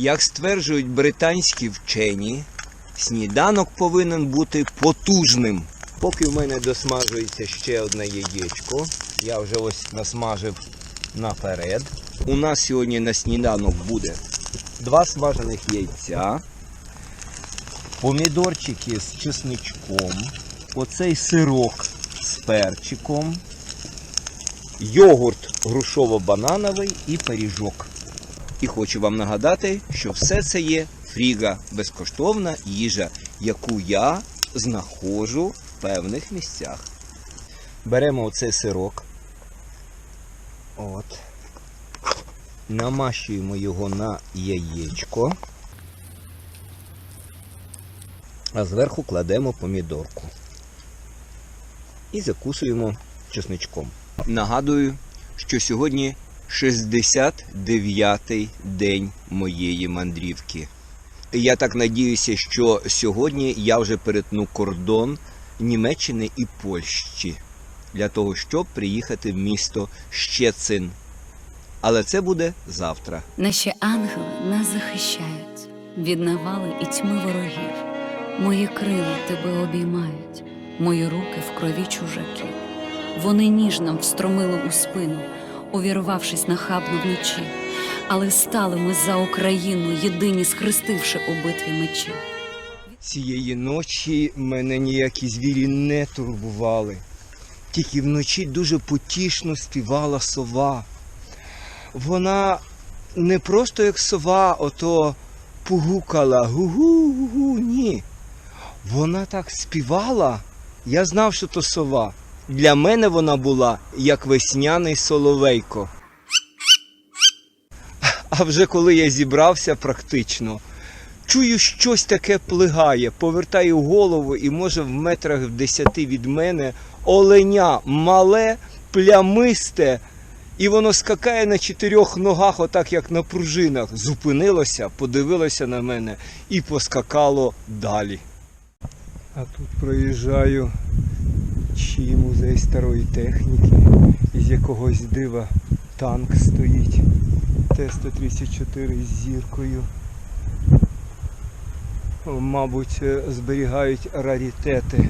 Як стверджують британські вчені, сніданок повинен бути потужним. Поки в мене досмажується ще одне яєчко, я вже ось насмажив наперед. У нас сьогодні на сніданок буде два смажених яйця, помідорчики з чесничком, оцей сирок з перчиком, йогурт грушово-банановий і пиріжок. І хочу вам нагадати, що все це є фріга, безкоштовна їжа, яку я знаходжу в певних місцях. Беремо оцей сирок. От. Намащуємо його на яєчко. А зверху кладемо помідорку. І закусуємо чесничком. Нагадую, що сьогодні 69-й день моєї мандрівки. Я так надіюся, що сьогодні я вже перетну кордон Німеччини і Польщі для того, щоб приїхати в місто Щецин. Але це буде завтра. Наші ангели нас захищають від навали і тьми ворогів. Мої крила тебе обіймають, мої руки в крові чужаків. Вони ніжно встромили у спину, увірвавшись нахабно вночі. Але стали ми за Україну, єдині схрестивши у битві мечі. Цієї ночі мене ніякі звірі не турбували. Тільки вночі дуже потішно співала сова. Вона не просто як сова, ото пугукала гу-гу-гу, ні. Вона так співала, я знав, що то сова. Для мене вона була як весняний соловейко. А вже коли я зібрався практично, чую, щось таке плигає, повертаю голову і може в метрах в десяти від мене оленя мале, плямисте, і воно скакає на чотирьох ногах, отак як на пружинах. Зупинилося, подивилося на мене і поскакало далі. А тут проїжджаю чий музей старої техніки, із якогось дива танк стоїть. Т-134 з зіркою. Мабуть, е, зберігають раритети.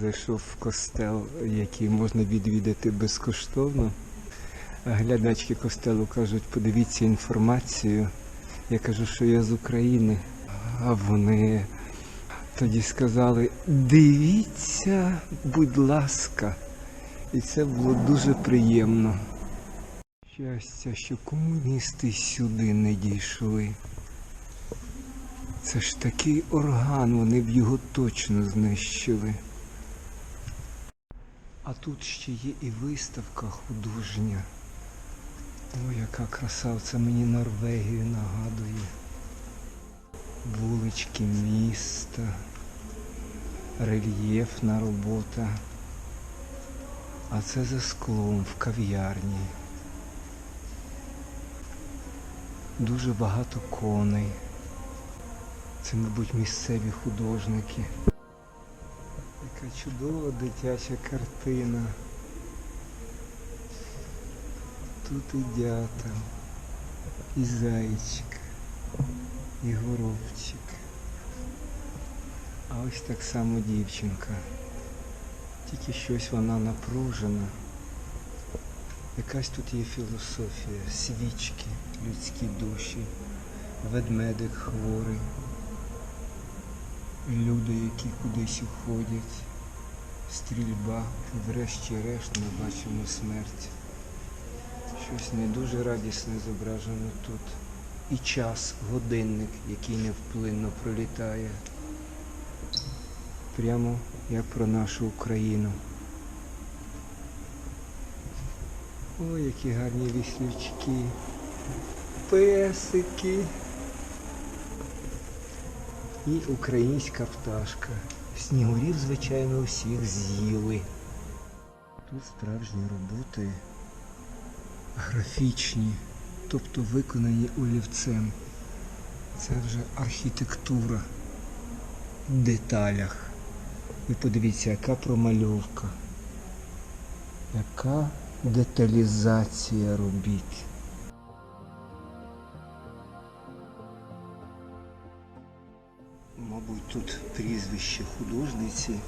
Зайшов в костел, який можна відвідати безкоштовно. Глядачки костелу кажуть, подивіться інформацію. Я кажу, що я з України. А вони тоді сказали, дивіться, будь ласка. І це було дуже приємно. Щастя, що комуністи сюди не дійшли. Це ж такий орган, вони б його точно знищили. А тут ще є і виставка художня. Ой, яка краса, це мені Норвегію нагадує. Вулички міста, рельєфна робота. А це за склом в кав'ярні. Дуже багато коней. Це, мабуть, місцеві художники. Яка чудова дитяча картина. Тут і дятел, і зайчик, і горобчик. А ось так само дівчинка. Тільки щось вона напружена. Якась тут є філософія, свічки, людські душі, ведмедик хворий, люди, які кудись уходять, стрільба, і врешті-решт ми бачимо смерть. Щось не дуже радісне зображено тут. І час, годинник, який невплинно пролітає. Прямо як про нашу Україну. Ой, які гарні віслючки, песики. І українська пташка. Снігурів, звичайно, усіх з'їли. Тут справжні роботи графічні, тобто виконані олівцем. Це вже архітектура в деталях. І подивіться, яка промальовка, яка деталізація робіт. Мабуть, тут прізвище художниці,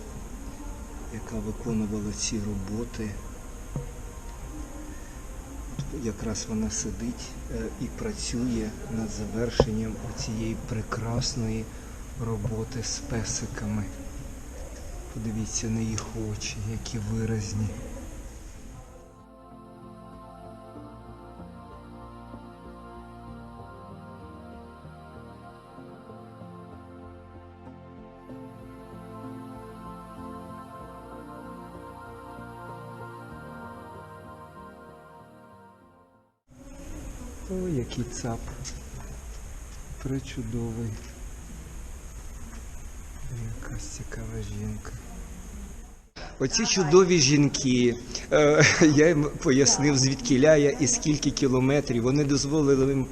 яка виконувала ці роботи. Якраз вона сидить е, і працює над завершенням цієї прекрасної роботи з песиками. Подивіться на їх очі, які виразні. Ой, який цап. Причудовий. Якась цікава жінка. Оці чудові жінки, е, я їм пояснив, звідки ляя і скільки кілометрів. Вони дозволили їм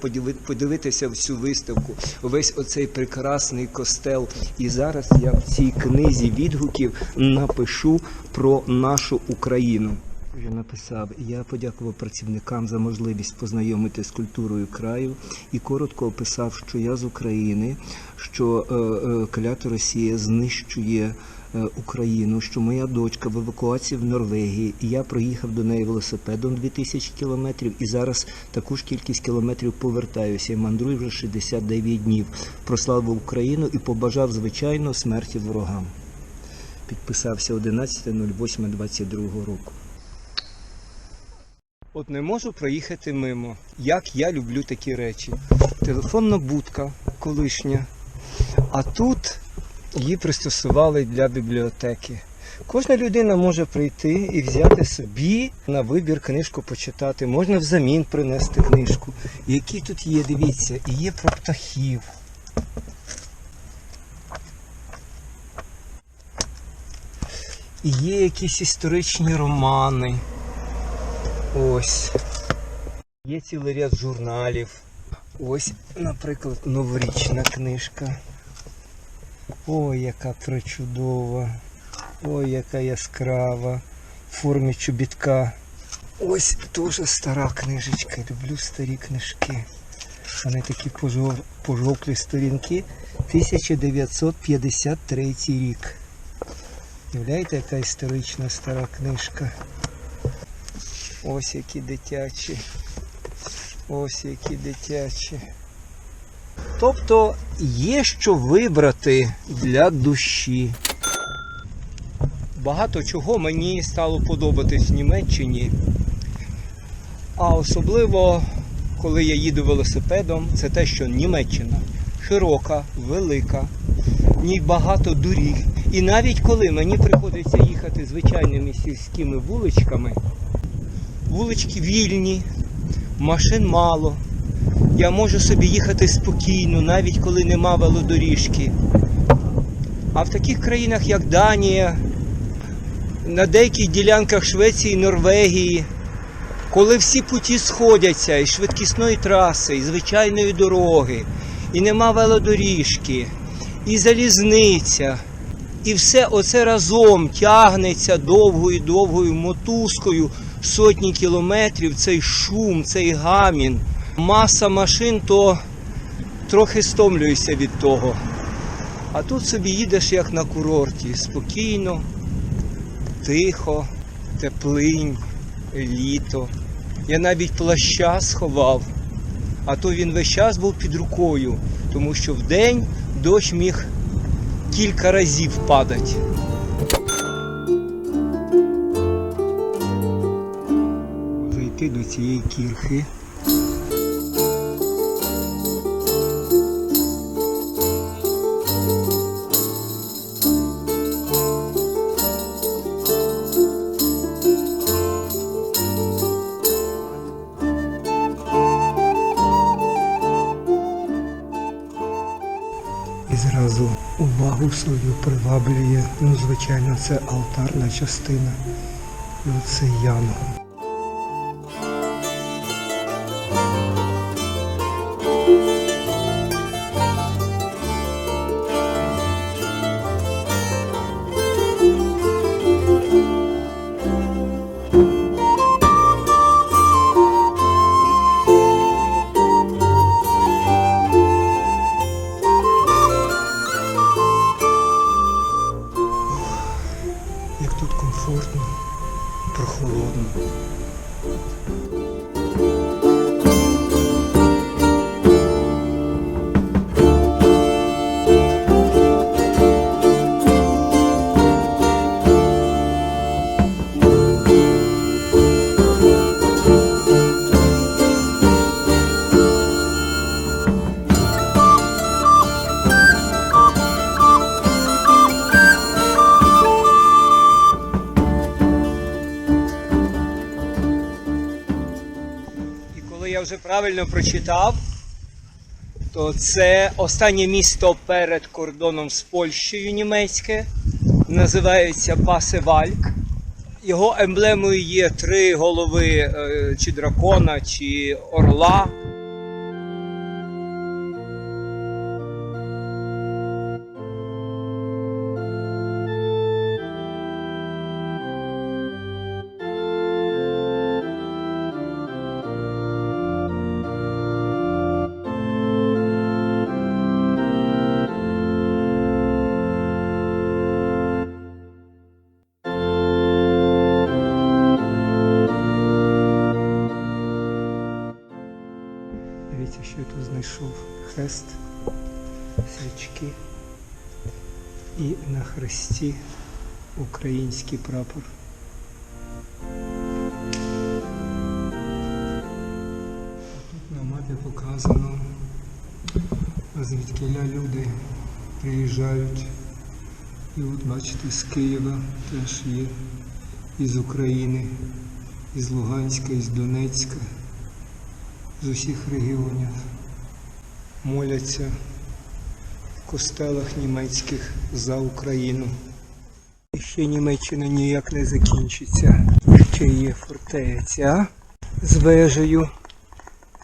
подивитися всю виставку, весь оцей прекрасний костел. І зараз я в цій книзі відгуків напишу про нашу Україну. Я написав, я подякував працівникам за можливість познайомити з культурою краю і коротко описав, що я з України, що е, е, клята Росія знищує е, Україну, що моя дочка в евакуації в Норвегії, і я проїхав до неї велосипедом 2000 кілометрів, і зараз таку ж кількість кілометрів повертаюся. і мандрую вже 69 днів. Прославив Україну і побажав звичайно смерті ворогам. Підписався 11.08.22 року. От не можу проїхати мимо. Як я люблю такі речі. Телефонна будка колишня. А тут її пристосували для бібліотеки. Кожна людина може прийти і взяти собі на вибір книжку почитати. Можна взамін принести книжку. Які тут є, дивіться, і є про птахів. І є якісь історичні романи. Ось. Є цілий ряд журналів. Ось, наприклад, новорічна книжка. Ой, яка причудова. Ой, яка яскрава. В формі чобітка. Ось теж стара книжечка. Люблю старі книжки. Вони такі пожов... пожовклі сторінки. 1953 рік. Уявляєте, яка історична стара книжка. Ось які дитячі. Ось які дитячі. Тобто є що вибрати для душі. Багато чого мені стало подобатись в Німеччині. А особливо, коли я їду велосипедом, це те, що Німеччина широка, велика, в ній багато доріг. І навіть коли мені приходиться їхати звичайними сільськими вуличками, вулички вільні, машин мало. Я можу собі їхати спокійно, навіть коли нема велодоріжки. А в таких країнах, як Данія, на деяких ділянках Швеції, Норвегії, коли всі путі сходяться і швидкісної траси, і звичайної дороги, і нема велодоріжки, і залізниця, і все оце разом тягнеться довгою довгою мотузкою сотні кілометрів, цей шум, цей гамін, маса машин, то трохи стомлююся від того. А тут собі їдеш як на курорті, спокійно, тихо, теплинь, літо. Я навіть плаща сховав, а то він весь час був під рукою, тому що вдень дощ міг кілька разів падати. Зайти до цієї кірхи. І зразу увагу свою приваблює, ну, звичайно, це алтарна частина. І оце янгол. Вже правильно прочитав, то це останнє місто перед кордоном з Польщею німецьке. Називається Пасевальк. Його емблемою є три голови е, чи дракона, чи орла. І на хресті український прапор. Тут на мапі показано, звідкиля люди приїжджають. І от бачите, з Києва теж є, із України, із Луганська, із Донецька з усіх регіонів моляться костелах німецьких за Україну. І ще Німеччина ніяк не закінчиться. Ще є фортеця з вежею.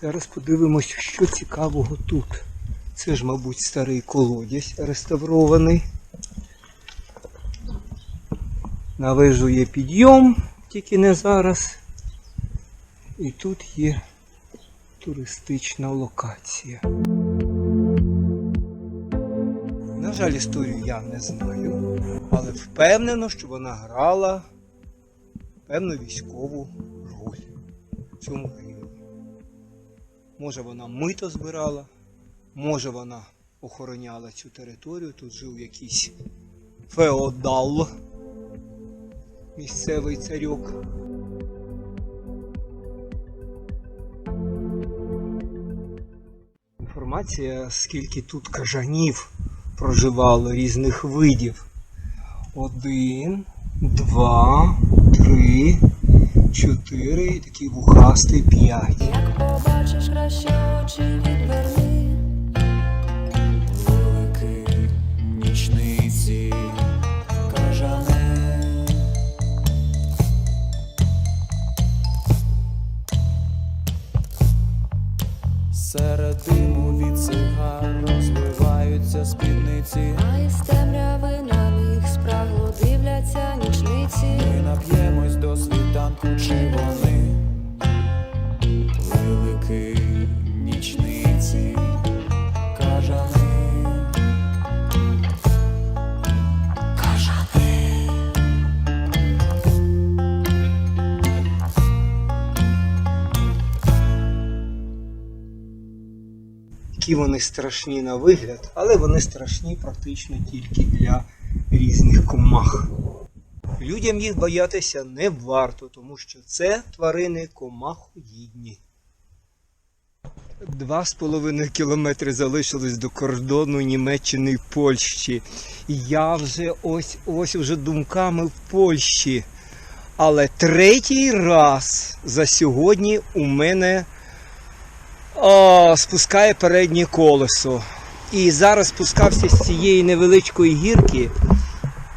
Зараз подивимось, що цікавого тут. Це ж, мабуть, старий колодязь реставрований. На вежу є підйом, тільки не зараз. І тут є туристична локація. Жаль, історію я не знаю, але впевнено, що вона грала певну військову роль в цьому районі. Може вона мито збирала, може вона охороняла цю територію, тут жив якийсь феодал, місцевий царьок. Інформація, скільки тут кажанів проживало різних видів. Один, два, три, чотири, і такий вухастий п'ять. Які вони страшні на вигляд, але вони страшні практично тільки для різних комах. Людям їх боятися не варто, тому що це тварини комахоїдні. Два з половиною кілометри залишилось до кордону Німеччини і Польщі. Я вже ось ось вже думками в Польщі. Але третій раз за сьогодні у мене о, спускає переднє колесо. І зараз спускався з цієї невеличкої гірки,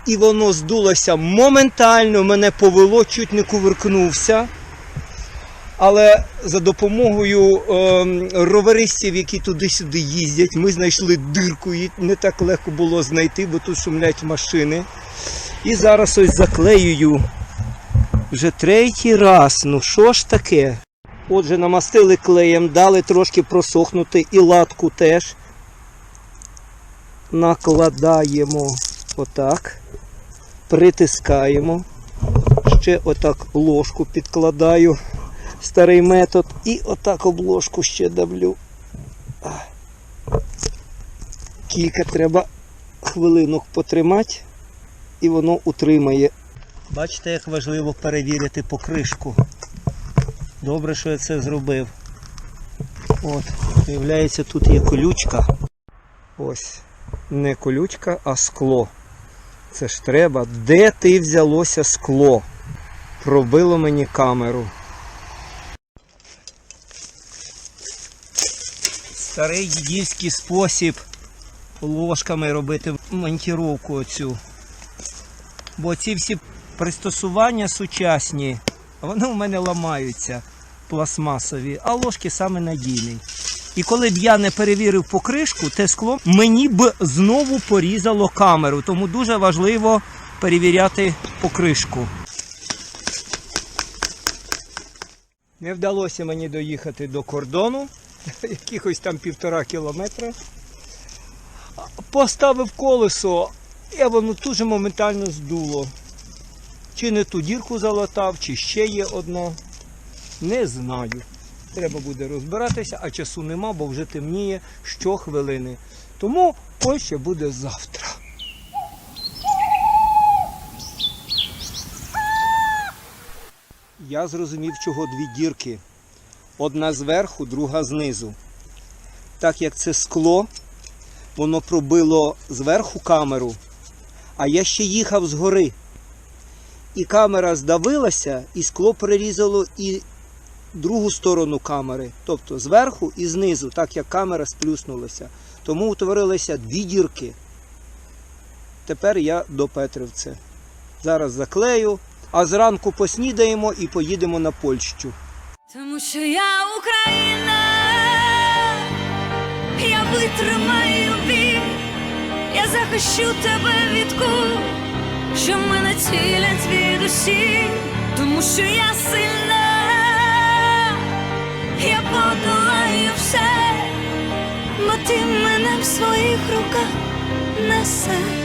і воно здулося моментально, мене повело, чуть не кувиркнувся. Але за допомогою ем, роверистів, які туди-сюди їздять, ми знайшли дирку, її не так легко було знайти, бо тут шумлять машини. І зараз ось заклеюю вже третій раз. Ну що ж таке? Отже, намастили клеєм, дали трошки просохнути і латку теж. Накладаємо отак, притискаємо. Ще отак ложку підкладаю. Старий метод. І отак обложку ще давлю. Кілька треба хвилинок потримати, і воно утримає. Бачите, як важливо перевірити покришку. Добре, що я це зробив. От, виявляється, тут є колючка. Ось. Не колючка, а скло. Це ж треба. Де ти взялося скло? Пробило мені камеру. Старий дідівський спосіб ложками робити монтіровку оцю. Бо ці всі пристосування сучасні, вони у мене ламаються пластмасові, а ложки саме надійний. І коли б я не перевірив покришку, те скло мені б знову порізало камеру. Тому дуже важливо перевіряти покришку. Не вдалося мені доїхати до кордону, якихось там півтора кілометра. Поставив колесо, і воно тут же моментально здуло. Чи не ту дірку залатав, чи ще є одна. Не знаю. Треба буде розбиратися, а часу нема, бо вже темніє щохвилини. Тому ось ще буде завтра. Я зрозумів, чого дві дірки. Одна зверху, друга знизу. Так як це скло, воно пробило зверху камеру, а я ще їхав згори. І камера здавилася, і скло перерізало і другу сторону камери, тобто зверху і знизу, так як камера сплюснулася. Тому утворилися дві дірки. Тепер я допетрив це. Зараз заклею, а зранку поснідаємо і поїдемо на Польщу. Тому що я Україна, я витримаю біль, я захищу тебе від кул, що мене цілять від усіх, тому що я сильна, я подолаю все, бо ти мене в своїх руках несеш.